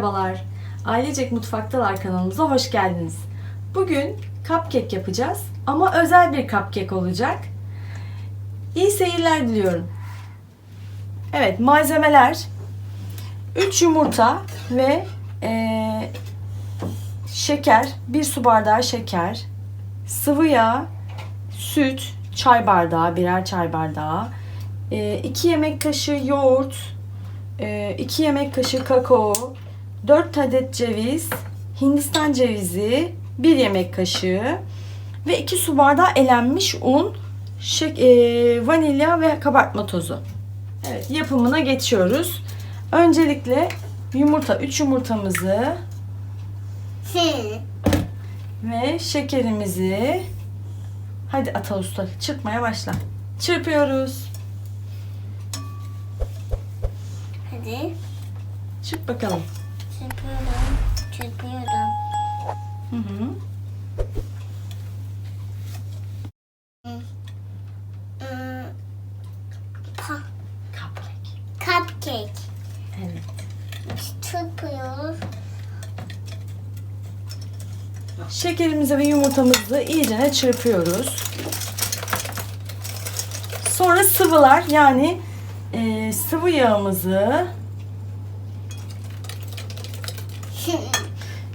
merhabalar. Ailecek Mutfaktalar kanalımıza hoş geldiniz. Bugün cupcake yapacağız ama özel bir cupcake olacak. İyi seyirler diliyorum. Evet, malzemeler 3 yumurta ve eee, şeker, 1 su bardağı şeker, sıvı yağ, süt, çay bardağı, birer çay bardağı, 2 yemek kaşığı yoğurt, 2 yemek kaşığı kakao, 4 adet ceviz, hindistan cevizi, 1 yemek kaşığı ve 2 su bardağı elenmiş un, şek- e, vanilya ve kabartma tozu. Evet, yapımına geçiyoruz. Öncelikle yumurta, 3 yumurtamızı ve şekerimizi hadi Ata Usta çırpmaya başla. Çırpıyoruz. Hadi. Çırp bakalım. Çırpıyorum. Çırpıyorum. Hı hı. Cupcake. Cupcake. Evet. Çırpıyoruz. Şekerimizi ve yumurtamızı iyicene çırpıyoruz. Sonra sıvılar yani e, sıvı yağımızı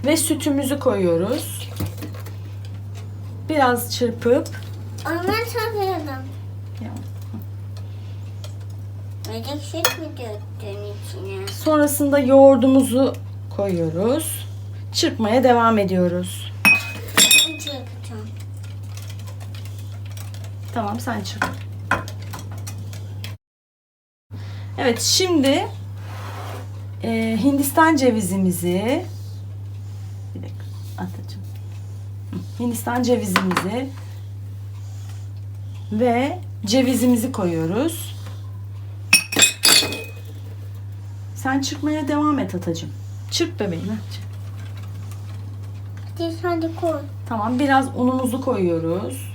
ve sütümüzü koyuyoruz. Biraz çırpıp Ondan çırpıyorum. Öyle süt mü döktün içine? sonrasında yoğurdumuzu koyuyoruz. Çırpmaya devam ediyoruz. Ben çırpacağım. Tamam sen çırp. Evet şimdi e, Hindistan cevizimizi bir dakika atacağım. Hindistan cevizimizi ve cevizimizi koyuyoruz. Sen çırpmaya devam et atacığım. Çırp bebeğim. Hadi hadi koy. Tamam biraz unumuzu koyuyoruz.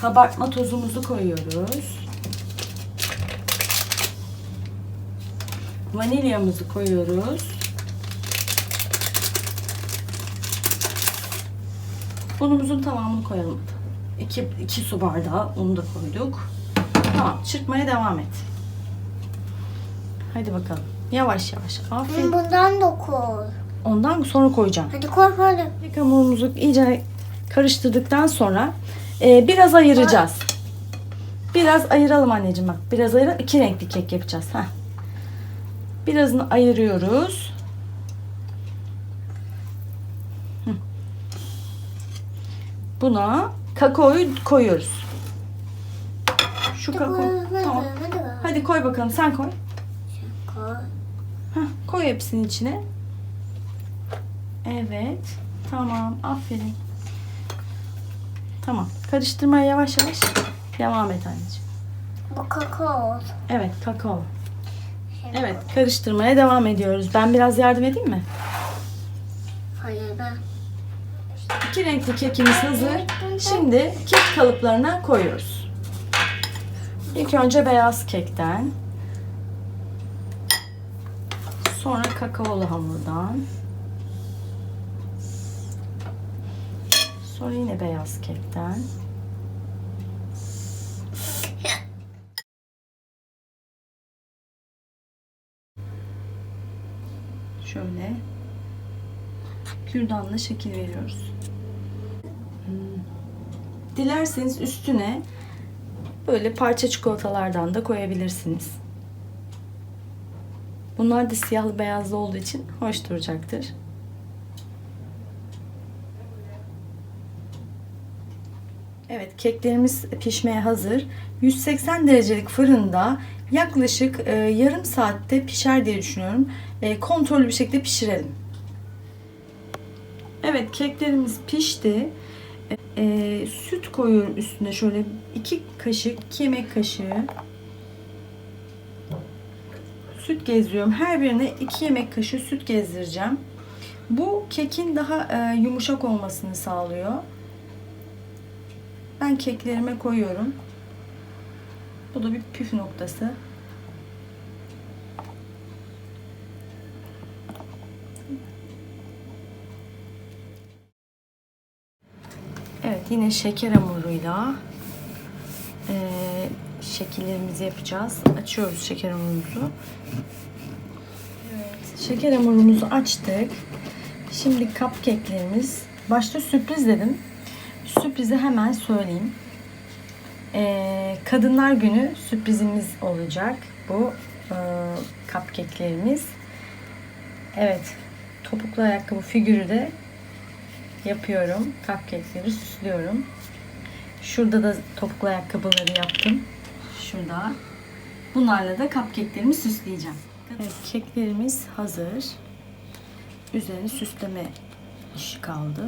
Kabartma tozumuzu koyuyoruz. Vanilyamızı koyuyoruz. Unumuzun tamamını koyalım. 2, 2 su bardağı unu da koyduk. Tamam çırpmaya devam et. Hadi bakalım. Yavaş yavaş. Aferin. Bundan da koy. Ondan sonra koyacağım. Hadi koy hadi. Hamurumuzu iyice karıştırdıktan sonra e, biraz ayıracağız. Biraz ayıralım anneciğim bak. Biraz ayıralım. İki renkli kek yapacağız. Heh. Birazını ayırıyoruz. Buna kakaoyu koyuyoruz. Şu kakao. Tamam. hadi. koy bakalım. Sen koy. Koy. Heh, koy hepsinin içine. Evet. Tamam. Aferin. Tamam. Karıştırmaya yavaş yavaş devam et anneciğim. Bu kakao. Evet. Kakao. Evet. Karıştırmaya devam ediyoruz. Ben biraz yardım edeyim mi? Hayır ben. İki renkli kekimiz hazır. Şimdi kek kalıplarına koyuyoruz. İlk önce beyaz kekten. Sonra kakaolu hamurdan. Sonra yine beyaz kekten. Şöyle kürdanla şekil veriyoruz. Hmm. Dilerseniz üstüne böyle parça çikolatalardan da koyabilirsiniz. Bunlar da siyahlı beyazlı olduğu için hoş duracaktır. Evet, keklerimiz pişmeye hazır. 180 derecelik fırında yaklaşık e, yarım saatte pişer diye düşünüyorum. E, kontrollü bir şekilde pişirelim. Evet, keklerimiz pişti. E, süt koyuyorum üstüne şöyle 2 kaşık, 2 yemek kaşığı. Süt gezdiriyorum. Her birine 2 yemek kaşığı süt gezdireceğim. Bu kekin daha e, yumuşak olmasını sağlıyor. Ben keklerime koyuyorum. Bu da bir püf noktası. Evet yine şeker hamuruyla e, şekillerimizi yapacağız. Açıyoruz şeker hamurumuzu. Evet, şeker hamurumuzu açtık. Şimdi cupcake'lerimiz. Başta sürpriz dedim. Sürprizi hemen söyleyeyim. Eee, Kadınlar Günü sürprizimiz olacak. Bu eee cupcake'lerimiz. Evet, topuklu ayakkabı figürü de yapıyorum. Cupcake'leri süslüyorum. Şurada da topuklu ayakkabıları yaptım. Şurada. Bunlarla da cupcake'lerimi süsleyeceğim. Evet, keklerimiz hazır. Üzerine süsleme işi kaldı.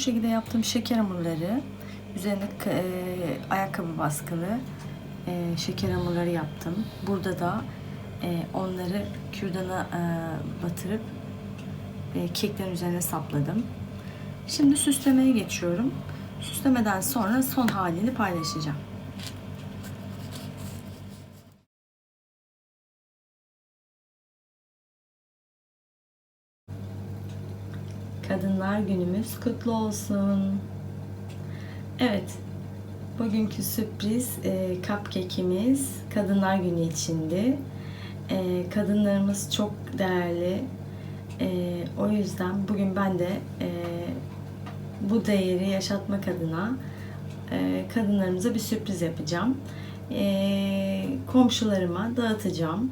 Şekilde yaptığım şeker hamurları, üzerine e, ayakkabı baskılı e, şeker hamurları yaptım. Burada da e, onları kürdana e, batırıp e, keklerin üzerine sapladım. Şimdi süslemeye geçiyorum. Süslemeden sonra son halini paylaşacağım. Kadınlar Günümüz kutlu olsun. Evet, bugünkü sürpriz e, cupcake'imiz Kadınlar Günü içindi. E, kadınlarımız çok değerli. E, o yüzden bugün ben de e, bu değeri yaşatmak adına e, kadınlarımıza bir sürpriz yapacağım. E, komşularıma dağıtacağım.